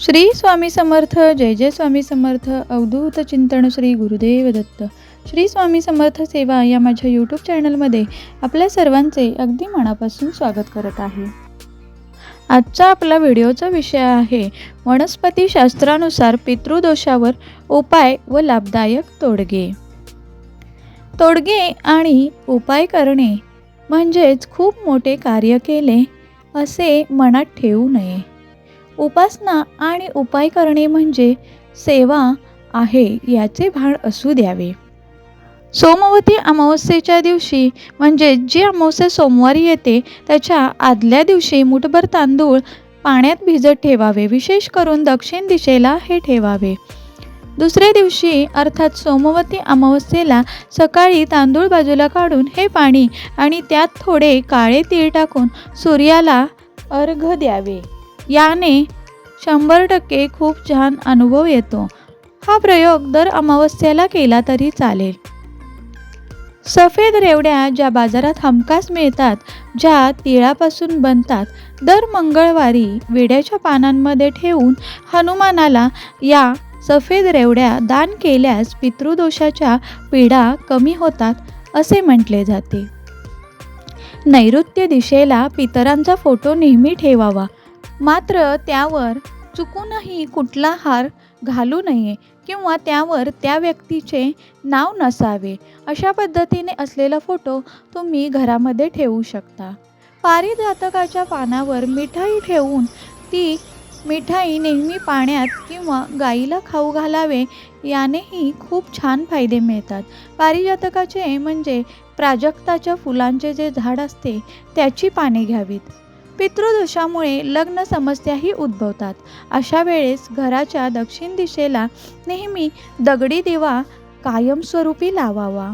श्री स्वामी समर्थ जय जय स्वामी समर्थ अवधूत चिंतन श्री गुरुदेव दत्त. श्री स्वामी समर्थ सेवा या माझ्या यूट्यूब चॅनलमध्ये आपल्या सर्वांचे अगदी मनापासून स्वागत करत आहे. आजचा आपला व्हिडिओचा विषय आहे वनस्पतीशास्त्रानुसार पितृदोषावर उपाय व लाभदायक तोडगे. तोडगे आणि उपाय करणे म्हणजेच खूप मोठे कार्य केले असे मनात ठेवू नये. उपासना आणि उपाय करणे म्हणजे सेवा आहे याचे भान असू द्यावे. सोमवती अमावस्येच्या दिवशी म्हणजे जी अमावस्या सोमवारी येते त्याच्या आदल्या दिवशी मुठभर तांदूळ पाण्यात भिजत ठेवावे विशेष करून दक्षिण दिशेला हे ठेवावे. दुसऱ्या दिवशी अर्थात सोमवती अमावस्येला सकाळी तांदूळ बाजूला काढून हे पाणी आणि त्यात थोडे काळे तीळ टाकून सूर्याला अर्घ द्यावे. याने शंभर टक्के खूप छान अनुभव येतो. हा प्रयोग दर अमावस्येला केला तरी चालेल. सफेद रेवड्या ज्या बाजारात हमखास मिळतात ज्या तिळापासून बनतात दर मंगळवारी विड्याच्या पानांमध्ये ठेवून हनुमानाला या सफेद रेवड्या दान केल्यास पितृदोषाच्या पीडा कमी होतात असे म्हटले जाते. नैऋत्य दिशेला पितरांचा फोटो नेहमी ठेवावा. मात्र त्यावर चुकूनही कुठला हार घालू नये किंवा त्यावर त्या व्यक्तीचे नाव नसावे अशा पद्धतीने असलेला फोटो तुम्ही घरामध्ये ठेवू शकता. पारिजातकाच्या पानावर मिठाई ठेवून ती मिठाई नेहमी पाण्यात किंवा गाईला खाऊ घालावे यानेही खूप छान फायदे मिळतात. पारिजातकाचे म्हणजे प्राजक्ताच्या फुलांचे जे झाड असते त्याची पाने घ्यावीत. पितृदोषामुळे लग्न समस्याही उद्भवतात. अशा वेळेस घराच्या दक्षिण दिशेला नेहमी दगडी दिवा कायमस्वरूपी लावावा.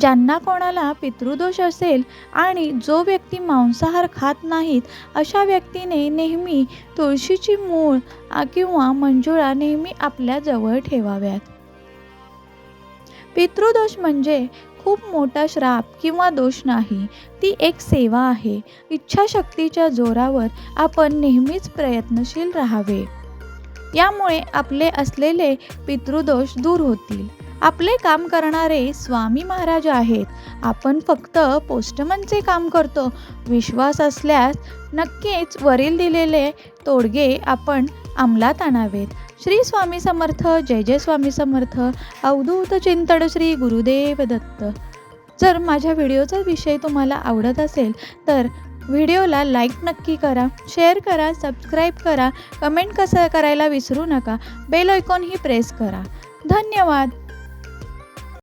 ज्यांना कोणाला पितृदोष असेल आणि जो व्यक्ती मांसाहार खात नाहीत अशा व्यक्तीने नेहमी तुळशीची मूळ किंवा मंजुळा नेहमी आपल्या जवळ ठेवाव्यात. पितृदोष म्हणजे खूप मोठा श्राप किंवा दोष नाही. ती एक सेवा आहे. इच्छाशक्तीच्या जोरावर आपण नेहमीच प्रयत्नशील राहावे. यामुळे आपले असलेले पितृदोष दूर होतील. आपले काम करणारे स्वामी महाराज आहेत. आपण फक्त पोस्टमनचे काम करतो. विश्वास असल्यास नक्कीच वरील दिलेले तोडगे आपण अंमलात आणावेत. श्री स्वामी समर्थ जय जय स्वामी समर्थ अवधूत चिंतड श्री गुरुदेव दत्त. जर माझ्या व्हिडिओचा विषय तुम्हाला आवडत असेल तर व्हिडिओला लाईक नक्की करा शेअर करा सबस्क्राईब करा कमेंट कसं करायला विसरू नका बेल आयकॉनही प्रेस करा. धन्यवाद.